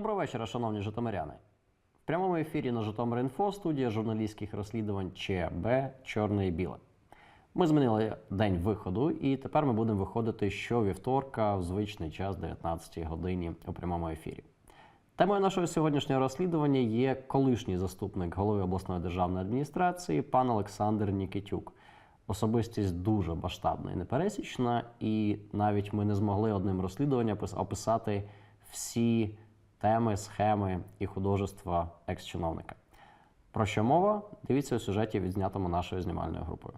Доброго вечора, шановні житомиряни. В прямому ефірі на Житомир.Інфо студія журналістських розслідувань ЧБ Чорне і Біле. Ми змінили день виходу, і тепер ми будемо виходити щовівторка в звичний час 19 годині у прямому ефірі. Темою нашого сьогоднішнього розслідування є колишній заступник голови обласної державної адміністрації пан Олександр Нікітюк. Особистість дуже масштабна і непересічна, і навіть ми не змогли одним розслідуванням описати всі теми, схеми і художества екс-чиновника. Про що мова? Дивіться у сюжеті, відзнятому нашою знімальною групою.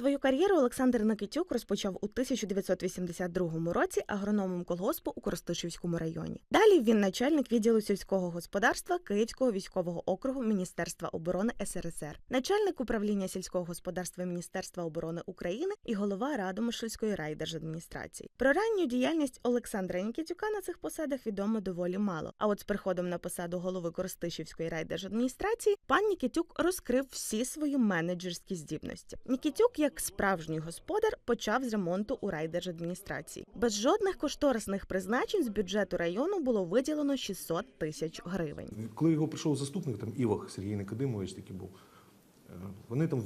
Свою кар'єру Олександр Никитюк розпочав у 1982 році агрономом колгоспу у Коростишівському районі. Далі він начальник відділу сільського господарства Київського військового округу Міністерства оборони СРСР, начальник управління сільського господарства Міністерства оборони України і голова Радомишльської райдержадміністрації. Про ранню діяльність Олександра Нікітюка на цих посадах відомо доволі мало. А от з приходом на посаду голови Коростишівської райдержадміністрації пан Нікітюк розкрив всі свої менеджерські здібності. Нікітюк, як справжній господар, почав з ремонту у райдержадміністрації. Без жодних кошторисних призначень з бюджету району було виділено 600 тисяч гривень. Коли його прийшов заступник, там Івах Сергій Никодимович такий був, е, вони там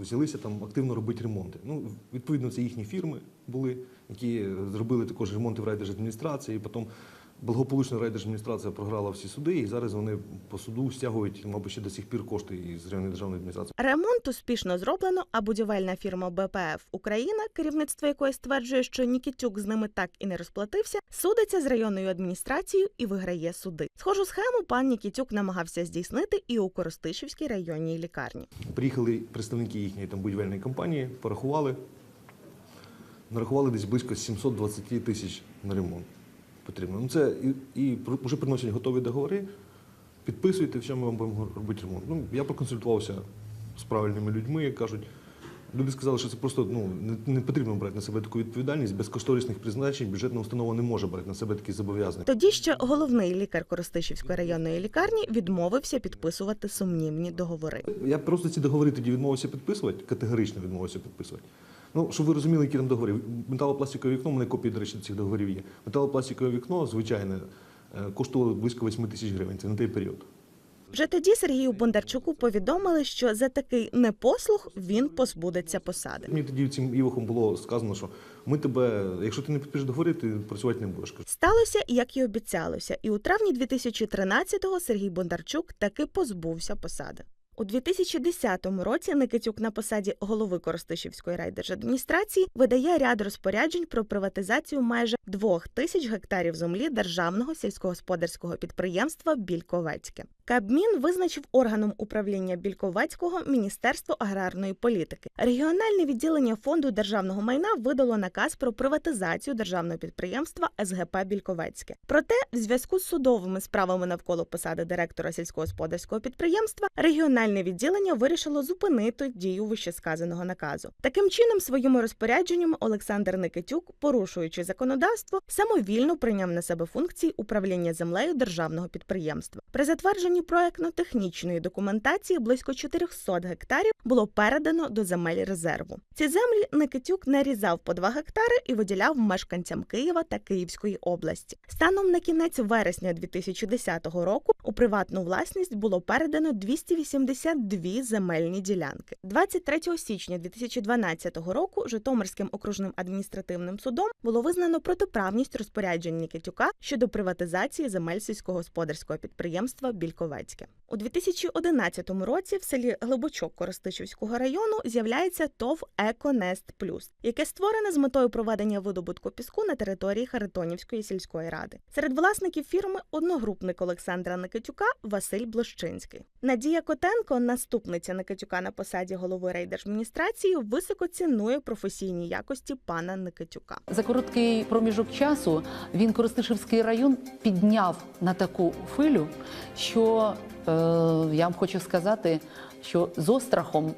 взялися там активно робити ремонти. Ну, відповідно, це їхні фірми були, які зробили також ремонти в райдержадміністрації. Потім благополучно райдержадміністрація програла всі суди, і зараз вони по суду стягують, мабуть, ще до сих пір кошти із районної державної адміністрації. Ремонт успішно зроблено, а будівельна фірма БПФ Україна, керівництво якої стверджує, що Нікітюк з ними так і не розплатився, судиться з районною адміністрацією і виграє суди. Схожу схему пан Нікітюк намагався здійснити і у Коростишівській районній лікарні. Приїхали представники їхньої там будівельної компанії, порахували, нарахували десь близько 720 тисяч на ремонт потрібно. Ну це і, і вже приносять готові договори, підписуйте, все, ми вам будемо робити ремонт. Ну, я проконсультувався з правильними людьми, як кажуть. Люди сказали, що це просто ну, не, не потрібно брати на себе таку відповідальність. Без кошторисних призначень бюджетна установа не може брати на себе такі зобов'язання. Тоді ще головний лікар Коростишівської районної лікарні відмовився підписувати сумнівні договори. Я просто ці договори тоді відмовився підписувати, категорично відмовився підписувати. Ну, щоб ви розуміли, які там договори. Металопластикове вікно, у мене копії, до речі, цих договорів є. Металопластикове вікно, звичайне, е, коштувало близько 8 тисяч гривень. Це на той період. Вже тоді Сергію Бондарчуку повідомили, що за такий непослух він позбудеться посади. Мені тоді цим івахом було сказано, що ми тебе, якщо ти не підпишеш договори, ти працювати не будеш. Сталося, як і обіцялося, і у травні 2013-го Сергій Бондарчук таки позбувся посади. У 2010 році Никитюк на посаді голови Коростишівської райдержадміністрації видає ряд розпоряджень про приватизацію майже двох тисяч гектарів землі державного сільськогосподарського підприємства Більковецьке. Кабмін визначив органом управління Більковецького Міністерство аграрної політики. Регіональне відділення фонду державного майна видало наказ про приватизацію державного підприємства СГП Більковецьке. Проте, в зв'язку з судовими справами навколо посади директора сільськогосподарського підприємства, регіональне відділення вирішило зупинити дію вищесказаного наказу. Таким чином, своїми розпорядженнями Олександр Никитюк, порушуючи законодавство, самовільно прийняв на себе функції управління землею державного підприємства. При затвердженні проектно-технічної документації близько 400 гектарів було передано до земель резерву. Ці землі Никитюк нарізав по 2 гектари і виділяв мешканцям Києва та Київської області. Станом на кінець вересня 2010 року у приватну власність було передано 282 земельні ділянки. 23 січня 2012 року Житомирським окружним адміністративним судом було визнано протиправність розпоряджень Нікітюка щодо приватизації земель сільськогосподарського підприємства Більковецьке. У 2011 році в селі Глибочок Коростишівського району з'являється ТОВ «Еконест Плюс», яке створене з метою проведення видобутку піску на території Харитонівської сільської ради. Серед власників фірми одногрупник Олександра Никитюка Василь Блощинський. Надія Котенко, наступниця Никитюка на посаді голови райдержадміністрації, високо цінує професійні якості пана Никитюка. За короткий проміжок часу він Коростишівський район підняв на таку хвилю, що е, я вам хочу сказати, що з острахом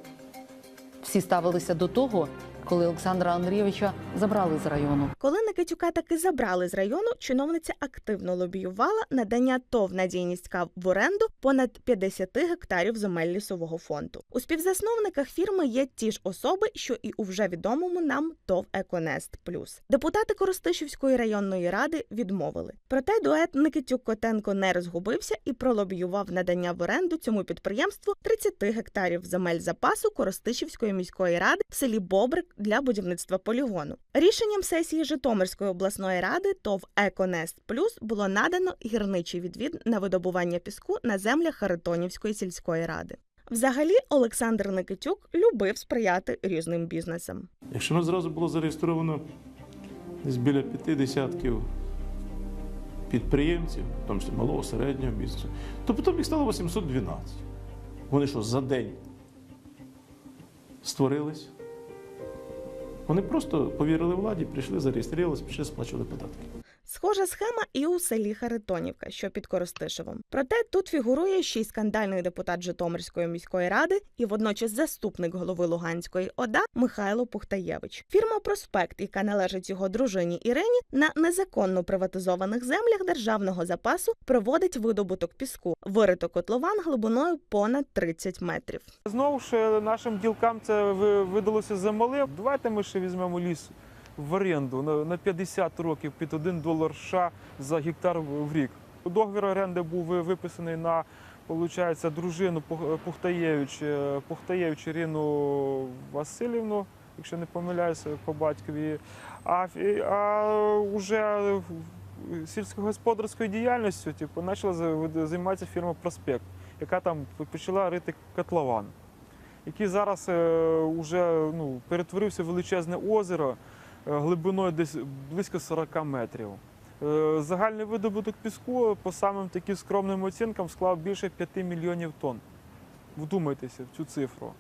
всі ставилися до того, коли Олександра Андрійовича забрали з району. Коли Никитюка таки забрали з району, чиновниця активно лобіювала надання ТОВ «Надійність КАВ» в оренду понад 50 гектарів земель лісового фонду. У співзасновниках фірми є ті ж особи, що і у вже відомому нам ТОВ «Еконест Плюс». Депутати Коростишівської районної ради відмовили. Проте дует Никитюк Котенко не розгубився і пролобіював надання в оренду цьому підприємству 30 гектарів земель запасу Коростишівської міської ради в селі Бобрик для будівництва полігону. Рішенням сесії Житомирської обласної ради ТОВ «Еконест Плюс» було надано гірничий відвід на видобування піску на землях Харитонівської сільської ради. Взагалі, Олександр Никитюк любив сприяти різним бізнесам. Якщо нас зразу було зареєстровано десь біля п'яти десятків підприємців, в тому числі малого, середнього бізнесу, то потім їх стало 812. Вони що, за день створились? Вони просто повірили владі, прийшли, зареєструвалися, пішли, сплачували податки. Схожа схема і у селі Харитонівка, що під Коростишевом. Проте тут фігурує ще й скандальний депутат Житомирської міської ради і водночас заступник голови Луганської ОДА Михайло Пухтаєвич. Фірма Проспект, яка належить його дружині Ірині, на незаконно приватизованих землях державного запасу проводить видобуток піску, вирито котлован глибиною понад 30 метрів. Знову ж е, нашим ділкам це ви- видалося замале. Давайте ми ще візьмемо ліс в оренду на- на 50 років під 1 долар США за гектар в рік. Договір оренди був виписаний на Получається, дружину Пух- Пухтаєвич, е, Пухтаєвич Ірину Васильівну, якщо не помиляюся по батькові. А, а вже сільськогосподарською діяльністю типу, почала займатися фірма Проспект, яка там почала рити котлован, який зараз вже ну, перетворився в величезне озеро е, глибиною десь близько 40 метрів. Е, Загальний видобуток піску по самим таким скромним оцінкам склав більше 5 мільйонів тонн. Вдумайтеся в цю цифру.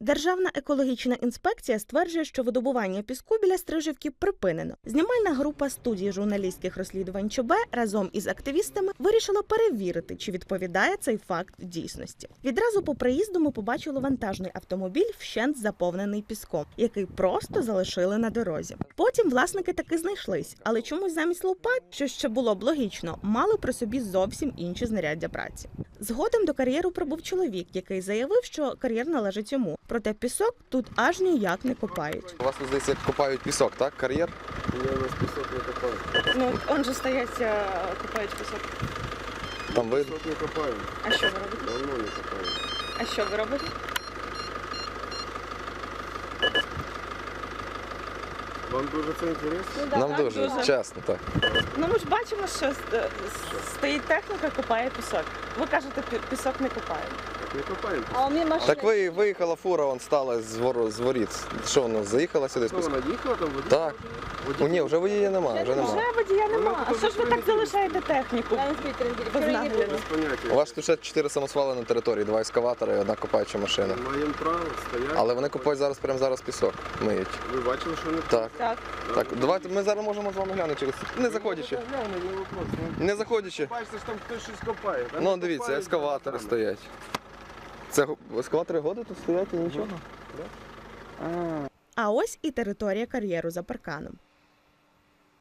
Державна екологічна інспекція стверджує, що видобування піску біля Стрижівки припинено. Знімальна група студії журналістських розслідувань ЧБ разом із активістами вирішила перевірити, чи відповідає цей факт дійсності. Відразу по приїзду ми побачили вантажний автомобіль, вщент заповнений піском, який просто залишили на дорозі. Потім власники таки знайшлись, але чомусь замість лопат, що ще було б логічно, мали при собі зовсім інші знаряддя праці. Згодом до кар'єру прибув чоловік, який заявив, що кар'єр належить йому. Проте пісок тут аж ніяк не копають. У вас тут здається копають пісок, так? Кар'єр? Ні, у нас пісок не копають. Ну он же стоять, копають пісок. Там ви не копаю, А що ви робите? давно не копаю. А що ви робите? Вам дуже це інтересно? нам дуже, чесно, так. Ну ми ж бачимо, що стоїть техніка, копає пісок. Ви кажете, пісок не копає. Так не копаємо. А у мене Так ви виїхала фура, он стала з, вор... з воріт. Що вона заїхала сюди Ну, вона їхала там водій? Так. Водій? О, ні, вже водія немає, вже немає. Вже водія нема. А що ж ви так залишаєте техніку? Без поняття. У вас тут ще чотири самосвали на території, два ескаватори і одна копаюча машина. Маємо право стояти. Але вони купують зараз прямо зараз пісок. Миють. Ви бачили, що вони Так. Так. Так, давайте ми зараз можемо з вами глянути через не заходячи. Не вопрос. Ну, Не заходячи. Бачите, що там хтось щось копає. Ну не дивіться, копають, ескаватори там. стоять. Це скла три роки тут стоять і нічого. А ось і територія кар'єру за парканом.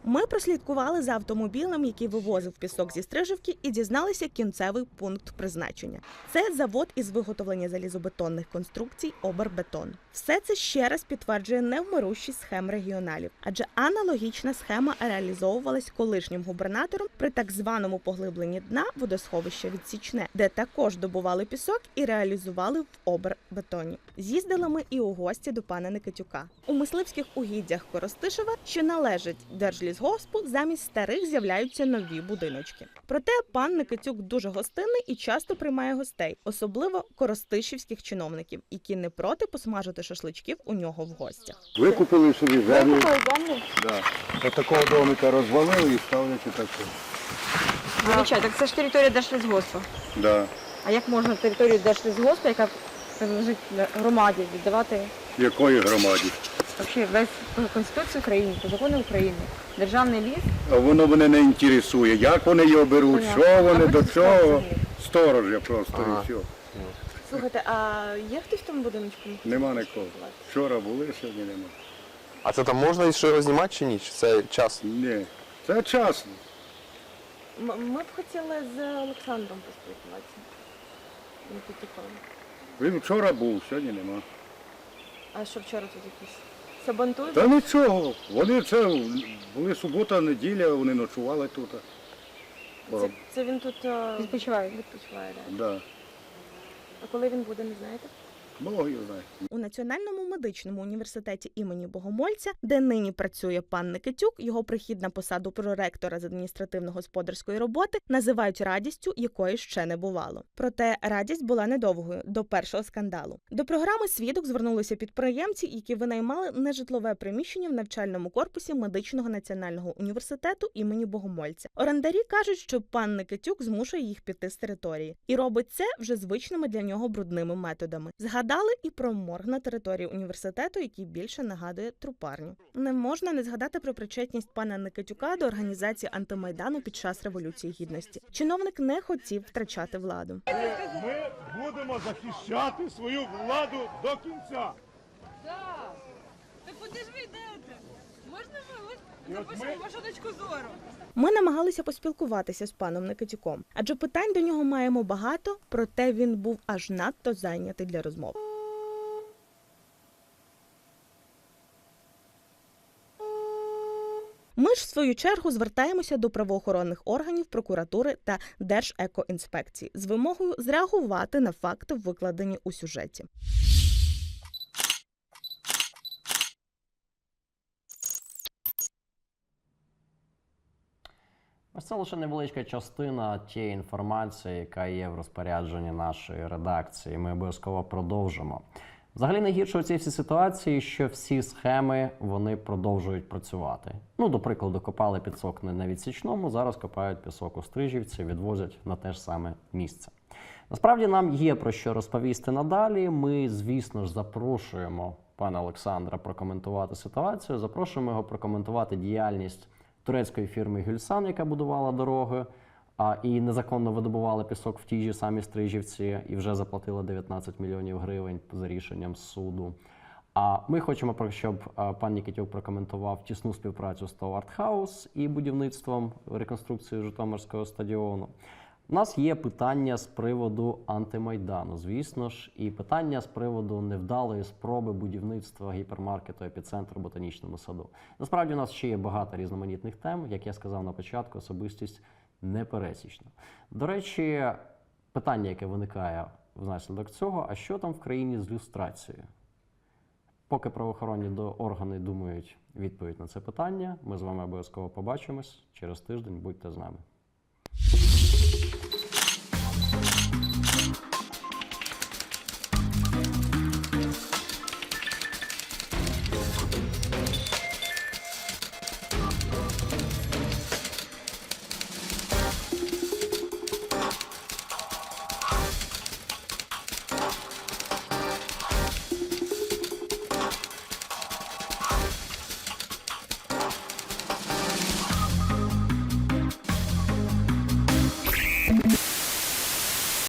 Ми прослідкували за автомобілем, який вивозив пісок зі Стрижівки, і дізналися кінцевий пункт призначення. Це завод із виготовлення залізобетонних конструкцій Обербетон. Все це ще раз підтверджує невмирущість схем регіоналів, адже аналогічна схема реалізовувалась колишнім губернатором при так званому поглибленні дна водосховища Відсічне, де також добували пісок і реалізували в Обербетоні. З'їздили ми і у гості до пана Никитюка. У мисливських угіддях Коростишева, що належить Держлісгоспу, замість старих з'являються нові будиночки. Проте пан Никитюк дуже гостинний і часто приймає гостей, особливо коростишівських чиновників, які не проти посмажити шашличків у нього в гостях. Викупили собі землю. землю? Да. От такого домика розвалили і ставлять таке. Звичайно, так це ж територія Держлісгоспу. Да. А як можна територію Держлісгоспу, яка принадлежить громаді, віддавати Якої громаді? Взагалі весь по Конституції України, по закону України, державний ліс? А воно мене не інтересує. Як вони його беруть, Понятно. що вони А до чого. розказуєте? Сторожа просто Ага. і все. Слухайте, а є хтось в тому будиночку? Нема нікого. Вчора були, сьогодні нема. А це там можна що його знімати чи ні? Чи це час? Ні, це частно. Ми б хотіли з Олександром поспілкуватися. Він вчора був, сьогодні нема. А що вчора тут якісь? Сабантують? Та нічого. Вони це були субота, неділя, вони ночували тут. Це, це він тут е, Відпочиває. відпочиває. Да? Да. А коли він буде, не знаєте? Бог його. У Національному медичному університеті імені Богомольця, де нині працює пан Никитюк, його прихід на посаду проректора з адміністративно-господарської роботи називають радістю, якої ще не бувало. Проте радість була недовгою до першого скандалу. До програми свідок звернулися підприємці, які винаймали нежитлове приміщення в навчальному корпусі медичного національного університету імені Богомольця. Орендарі кажуть, що пан Никитюк змушує їх піти з території, і робить це вже звичними для нього брудними методами. Згадали і про морг на території університету, який більше нагадує трупарню. Не можна не згадати про причетність пана Никитюка до організації антимайдану під час революції гідності. Чиновник не хотів втрачати владу. Ми будемо захищати свою владу до кінця. Та куди ж ви йдете? Ми намагалися поспілкуватися з паном Никитюком, адже питань до нього маємо багато, проте він був аж надто зайнятий для розмов. Ми ж в свою чергу звертаємося до правоохоронних органів, прокуратури та Держекоінспекції з вимогою зреагувати на факти, викладені у сюжеті. Ось це лише невеличка частина тієї інформації, яка є в розпорядженні нашої редакції. Ми обов'язково продовжимо. Взагалі найгірше у цій всій ситуації, що всі схеми вони продовжують працювати. Ну, до прикладу, копали пісок не на відсічному, зараз копають пісок у Стрижівці, відвозять на те ж саме місце. Насправді нам є про що розповісти надалі. Ми, звісно ж, запрошуємо пана Олександра прокоментувати ситуацію. Запрошуємо його прокоментувати діяльність турецької фірми Гюльсан, яка будувала дороги, а і незаконно видобувала пісок в тій же самій Стрижівці і вже заплатила 19 мільйонів гривень за рішенням суду. А ми хочемо, про- щоб пан Нікітюк прокоментував тісну співпрацю з Товартхаус і будівництвом реконструкції Житомирського стадіону. У нас є питання з приводу антимайдану, звісно ж, і питання з приводу невдалої спроби будівництва гіпермаркету епіцентру ботанічному саду. Насправді у нас ще є багато різноманітних тем. Як я сказав на початку, особистість непересічна. До речі, питання, яке виникає внаслідок цього: а що там в країні з люстрацією? Поки правоохоронні органи думають відповідь на це питання, ми з вами обов'язково побачимось через тиждень. Будьте з нами.